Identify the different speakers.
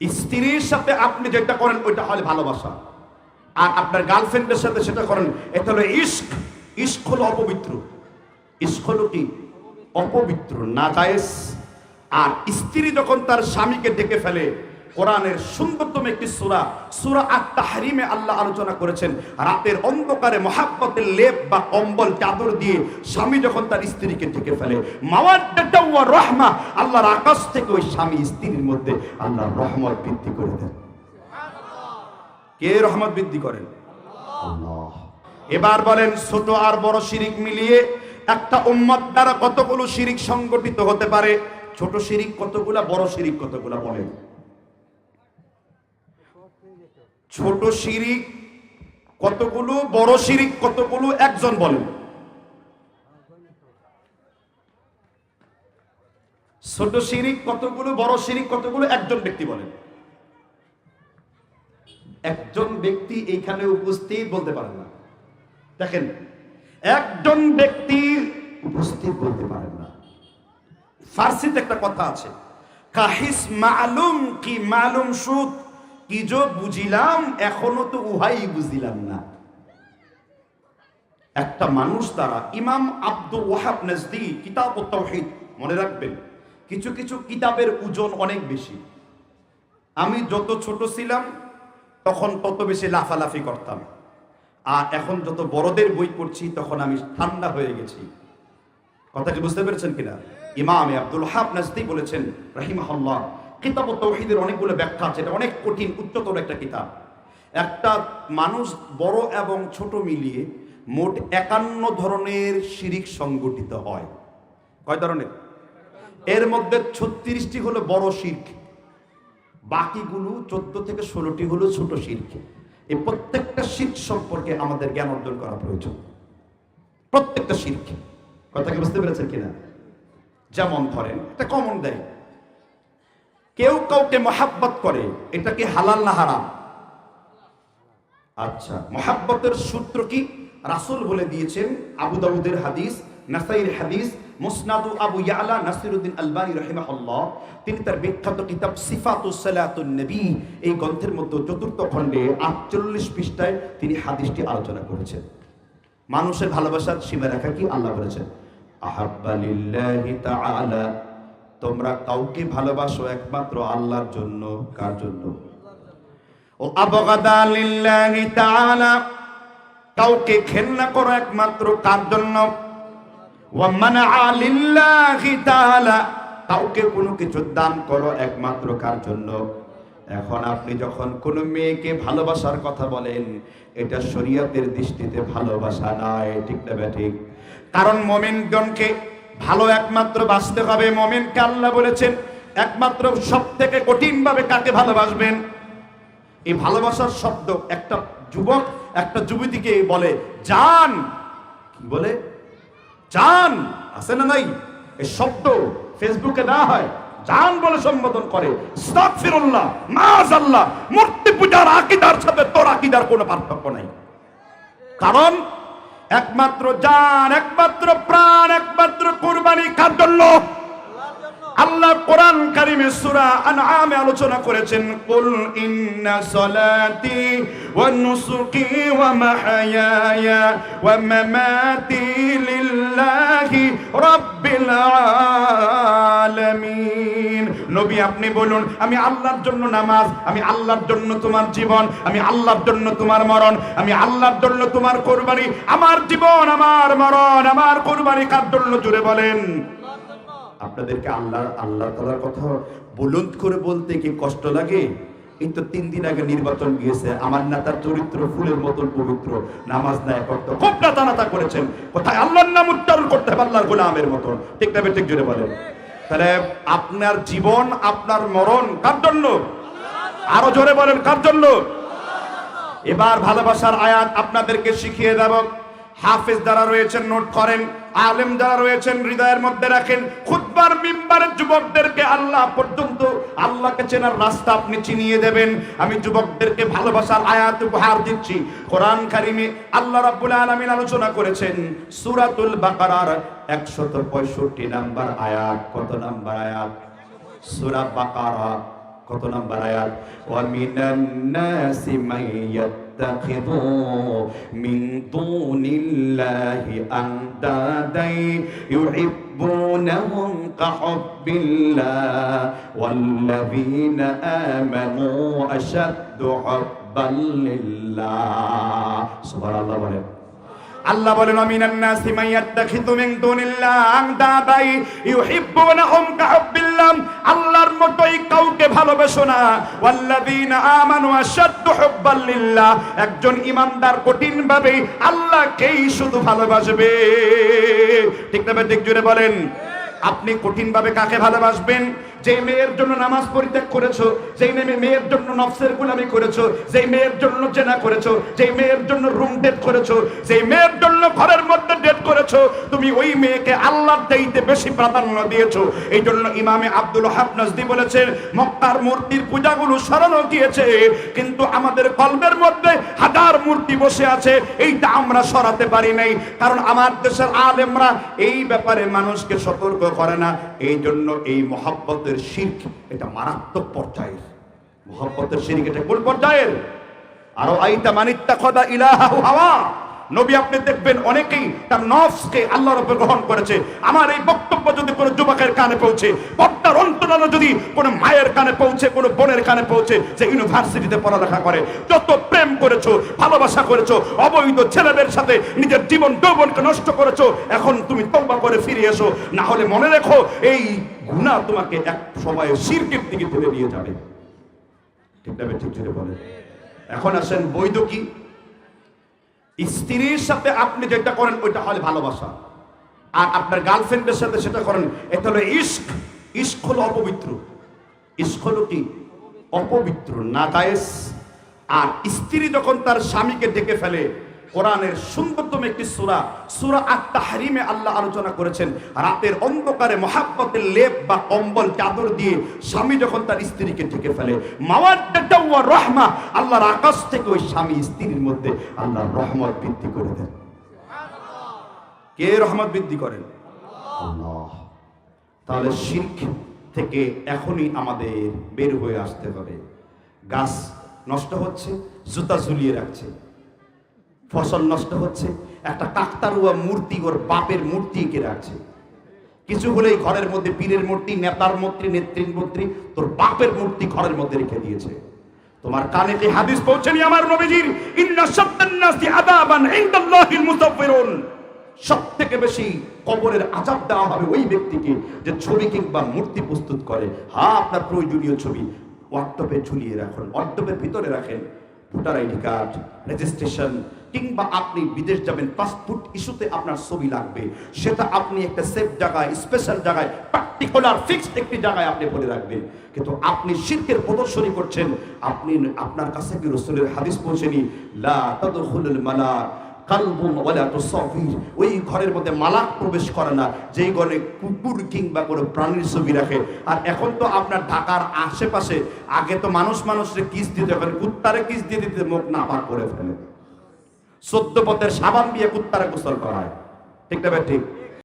Speaker 1: স্ত্রীর সাথে আপনি যেটা করেন, ওইটা হলে ভালোবাসা। আর আপনার গার্লফ্রেন্ডের সাথে সেটা করেন, এটা হলো ইস্ক ইস্ক হলো অপবিত্র। ইস্ক হলো কি? অপবিত্র না আর স্ত্রী যখন তার স্বামীকে ডেকে ফেলে কোরআনের সুন্দরতম একটি সূরা সূরা আত-তাহরিমে আল্লাহ আলোচনা করেছেন, রাতের অন্ধকারে মহাব্বতের লেপ বা কম্বল, চাদর দিয়ে স্বামী যখন তার স্ত্রীকে ডেকে ফেলে ওয়া রাহমা, আল্লাহর আকাশ থেকে ওই স্বামী স্ত্রীর মধ্যে আল্লাহর রহমত বৃদ্ধি করে দেন। কে রহমত বৃদ্ধি করেন? এবার বলেন, ছোট আর বড় শিরিক মিলিয়ে একটা উম্মত দ্বারা কতগুলো শিরিক সংগঠিত হতে পারে? ছোট শিরিক কতগুলা, বড় শিরিক কতগুলা বলেন? ছোট শিরিক কতগুলো, বড় শিরিক কতগুলো, একজন বলেন। ছোট শিরিক কতগুলো, বড় শিরিক কতগুলো, একজন ব্যক্তি বলেন। একজন ব্যক্তি এইখানে উপস্থিত বলতে পারেন না। দেখেন, একজন ব্যক্তি উপস্থিত বলতে পারেন না। ফার্সিতে একটা কথা আছে, কাহিস মালুম কি মালুম সুদ কি যো বুঝিলাম, এখনও তো উহাই বুঝিলাম না। একটা মানুষ দ্বারা ইমাম আব্দুল ওয়াহাব নজদি কিতাব ও তাওহীদ, মনে রাখবেন, কিছু কিছু কিতাবের ওজন অনেক বেশি। আমি যত ছোট ছিলাম, তখন তত বেশি লাফালাফি করতাম। আর এখন যত বড়দের বই পড়ছি, তখন আমি ঠান্ডা হয়ে গেছি। কথা কি বুঝতে পেরেছেন কিনা? ইমাম আব্দুল হাব নাজদি বলেছেন রাহিম রাহিমাহুল্লাহ কিতাব তৌহিদের অনেকগুলো ব্যাখ্যা আছে, এটা অনেক কঠিন, উচ্চতর একটা কিতাব। একটা মানুষ বড় এবং ছোট মিলিয়ে মোট একান্ন ধরনের শিরিক সংগঠিত হয়। কয় ধরনের? এর মধ্যে ছত্রিশটি হলো বড় শির্ক, বাকিগুলো চোদ্দ থেকে ষোলোটি হলো ছোট শির্ক। এই প্রত্যেকটা শির্ক সম্পর্কে আমাদের জ্ঞান অর্জন করা প্রয়োজন। প্রত্যেকটা শির্ক। কথা কি বুঝতে পেরেছেন কিনা? যেমন ধরেন একটা কমন দেয়। কেউ কাউকে মহাব্বত করে এটা কি হালাল না হারাম? আচ্ছা মহাব্বতের সূত্র কি? রাসূল বলে দিয়েছেন, আবু দাউদের হাদিস, নাসাইর হাদিস, মুসনাদু আবু ইয়ালা নাসিরউদ্দিন আলবানী রাহিমাহুল্লাহ, তিনি তার বিখ্যাত কিতাব সিফাতুস সালাতুন নবী, এই গ্রন্থের মধ্যে চতুর্থ খণ্ডে 48 পৃষ্ঠায় তিনি হাদিসটি আলোচনা করেছেন। মানুষের ভালোবাসার সীমারেখা কি? আল্লাহ বলেছেন আহাব্বা লিল্লাহি তাআলা তোমরা কাউকে ভালোবাসো একমাত্র আল্লাহর জন্য, কার জন্য? ও কাউকে ঘেন্না করো একমাত্র কার জন্য? কাউকে কোনো কিছু দান করো একমাত্র কার জন্য? এখন আপনি যখন কোনো মেয়েকে ভালোবাসার কথা বলেন, এটা শরীয়তের দৃষ্টিতে ভালোবাসা নয়, ঠিক না ঠিক? কারণ মোমিনগণকে ভালো একমাত্র বাঁচতে হবে মোমিনকে আল্লাহ বলেছেন, একমাত্র সব থেকে কঠিন ভাবে কাকে ভালোবাসবেন? এই ভালোবাসার শব্দ একটা যুবক, একটা যুবতীকে বলে, জান। বলে? জান। আছে না নাই? এই শব্দ ফেসবুকে না হয়, জান বলে সম্বোধন করে। আস্তাগফিরুল্লাহ মাআযাল্লাহ মূর্তি পূজার আকীদার সাথে তোর আকীদার কোনো পার্থক্য নাই। কারণ একমাত্র জান একমাত্র প্রাণ একমাত্র কুরবানি কার জন্য। আল্লাহ কোরআন কারিমে সূরা আনআমে আলোচনা করেছেন, কুল ইন্না সলাতি ওয়া নুসুকি ওয়া মাহয়ায়া ওয়া মামাতি লিল্লাহি রাব্বিল আলামিন। নবী আপনি বলুন, আমি আল্লাহর জন্য নামাজ, আমি আল্লাহর জন্য তোমার জীবন, আমি আল্লাহর জন্য তোমার মরণ, আমি আল্লাহর জন্য তোমার কোরবানি, আমার জীবন, আমার মরণ, আমার কোরবানি কার জন্য? জুড়ে বলেন। আপনাদেরকে আল্লাহ আল্লাহ তালার কথা বুলন্দ করে বলতে কি কষ্ট লাগে? এই তো তিন দিন আগে নির্বাচন গিয়েছে। আমার নেতার চরিত্র ফুলের মতন পবিত্র। নামাজ নাই করতো খুব নাতা নাতা করেছেন। কোথায়? আল্লাহর নাম উচ্চারণ করতে হবে আল্লাহর গোলামের মতন। ঠিক না ঠিক জুড়ে বলেন। তাহলে আপনার জীবন, আপনার মরণ কার জন্য? আরও জোরে বলেন, কার জন্য? এবার ভালোবাসার আয়াত আপনাদেরকে শিখিয়ে দেব। হাফেজ দ্বারা রয়েছেন, নোট করেন। আলেম যারা রয়েছেন, হৃদয়ের মধ্যে রাখেন। খুদবার মিম্বারের যুবকদেরকে আল্লাহ পর্যন্ত, আল্লাহকে চেনার রাস্তা আপনি চিনিয়ে দেবেন। আমি যুবকদেরকে ভালোবাসার আয়াত উপহার দিচ্ছি। কোরআন কারিমে আল্লাহ রাব্বুল আলামিন আলোচনা করেছেন, সূরাতুল বাকারার 165 নাম্বার আয়াত। কত নাম্বার আয়াত? সূরা বাকারা, কত নাম্বার আয়াত? ওয়া মিনান নাসি মান ইয়াত্তাখিযু মিন দুনিল্লাহি আন্দাদাই ইউহিব্বুনাহুম কাহুব্বিল্লাহ ওয়াল্লাযীনা আমানু আশাদ্দু হুব্বান লিল্লাহ সুবহানাল্লাহ বলেন আল্লাহ বলেন, আমিনান নাসি মাইয়াত্তাখিযু মিন দুনিল্লাহ আনদাদাই ইউহিব্বুনাহুম কাহুব্বিল্লাহ। আল্লাহর মতোই কাউকে ভালোবাসো না। ওয়াল্লাযীনা আমানু আশাদ্দু হুব্বান লিল্লাহ। একজন ইমানদার কঠিন ভাবে আল্লাহকেই শুধু ভালোবাসবে। ঠিক না ঠিক জুড়ে বলেন। আপনি কঠিনভাবে কাকে ভালোবাসবেন? যে মেয়ের জন্য নামাজ পরিত্যাগ করেছ, যেই মেয়ে মেয়ের জন্য নফসের গুলামি করেছ, যেই মেয়ের জন্য জেনা করেছ, যেই মেয়ের জন্য রুম ডেট করেছ, যেই মেয়ের জন্য ঘরের মধ্যে ডেট করেছ, তুমি ওই মেয়েকে আল্লাহর চাইতে বেশি প্রাধান্য দিয়েছ। এই জন্য ইমামে আব্দুল হাফনাজদি বলেছেন, মক্কার মূর্তির পূজাগুলো সরানো গিয়েছে, কিন্তু আমাদের কলবের মধ্যে হাজার মূর্তি বসে আছে, এইটা আমরা সরাতে পারি নাই। কারণ আমার দেশের আলেমরা এই ব্যাপারে মানুষকে সতর্ক করে না। এই জন্য এই মহাব্বতের শির্ক এটা মারাত্মক পর্যায়ের। মহাব্বতের শির্ক এটা কোন পর্যায়ের? আরও আইতা মানিত্তা খদা ইলাহা হাওয়া। নবী আপনি দেখবেন অনেকেই তার নফসকে আল্লাহর উপর গ্রহণ করেছে। আমার এই বক্তব্য যদি কোনো যুবকের কানে পৌঁছে, পর্দার অন্তরালো যদি কোনো মায়ের কানে পৌঁছে, কোনো বোনের কানে পৌঁছে, যে ইউনিভার্সিটিতে পড়ালেখা করে, যত প্রেম করেছ, ভালোবাসা করেছ, অবৈধ ছেলেদের সাথে নিজের জীবন যৌবনকে নষ্ট করেছ, এখন তুমি তৌবা করে ফিরে এসো। না হলে মনে রেখো, এই গুনাহ তোমাকে এক সময় শিরকের দিকে ঠেলে নিয়ে যাবে। ঠিক না ঠিক জুড়ে বলে এখন আসেন বৈধ কি? স্ত্রীর সাথে আপনি যেটা করেন, ওইটা হলে ভালোবাসা। আর আপনার গার্লফ্রেন্ডের সাথে সেটা করেন, এটা হলো ইস্ক ইস্ক হলো অপবিত্র। ইস্ক হলো কি? অপবিত্র না জায়েজ আর স্ত্রী যখন তার স্বামীকে ডেকে ফেলে কোরআনের সুন্দরতম একটি সূরা সূরা আত-তাহরিমে আল্লাহ আলোচনা করেছেন, রাতের অন্ধকারে মহাব্বতের লেপ বা কম্বল, চাদর দিয়ে স্বামী যখন তার স্ত্রীকে ঢেকে ফেলে ওয়া রাহমা, আল্লাহর আকাশ থেকে ওই স্বামী স্ত্রীর মধ্যে আল্লাহর রহমত বৃদ্ধি করে দেন। কে রহমত বৃদ্ধি করেন? তাহলে শিখ থেকে এখনই আমাদের বের হয়ে আসতে হবে। গাছ নষ্ট হচ্ছে, জুতা ঝুলিয়ে রাখছে। ফসল নষ্ট হচ্ছে, একটা কাকতারুয়া মূর্তি ওর বাপের মূর্তি এঁকে রাখছে। কিছু হলেই ঘরের মধ্যে পীরের মূর্তি, নেতার মূর্তি, নেত্রীর মূর্তি, তোর বাপের মূর্তি ঘরের মধ্যে রেখে দিয়েছে। তোমার কানে কি হাদিস পৌঁছেনি আমার নবীজির? ইন্না শাদ্দান্নাসি আযাবান ইনদাল্লাহিল মুসাফফিরুন সব থেকে বেশি কবরের আজাব দেওয়া হবে ওই ব্যক্তিকে যে ছবি কিংবা মূর্তি প্রস্তুত করে। হ্যাঁ আপনার প্রয়োজনীয় ছবি। ওয়াটপে ঝুলিয়ে রাখুন ওয়াটপের ভিতরে রাখেন। ভোটার আইডি কার্ড, রেজিস্ট্রেশন কিংবা আপনি বিদেশ যাবেন পাসপোর্ট ইস্যুতে আপনার ছবি লাগবে। সেটা আপনি একটা সেফ জায়গায় স্পেশাল জায়গায় পার্টিকুলার ফিক্সড একটি জায়গায় আপনি বলে রাখবেন। কিন্তু আপনি শিরকের প্রদর্শনী করছেন, আপনি আপনার কাছে কি রসুলের হাদিস পৌঁছেনি? লা মালা ওই ঘরের মধ্যে মালাক প্রবেশ করে না, যেই ঘরে কুকুর কিংবা কোনো প্রাণীর ছবি রাখে। আর এখন তো আপনার ঢাকার আশেপাশে, আগে তো মানুষ মানুষের কিস দিতে, এখন কুত্তারে কিস দিয়ে দিতে মুখ না পাক করে ফেলে। সদ্য পথের সাবান দিয়ে কুত্তারে গোসল করা হয় ঠিক না ঠিক।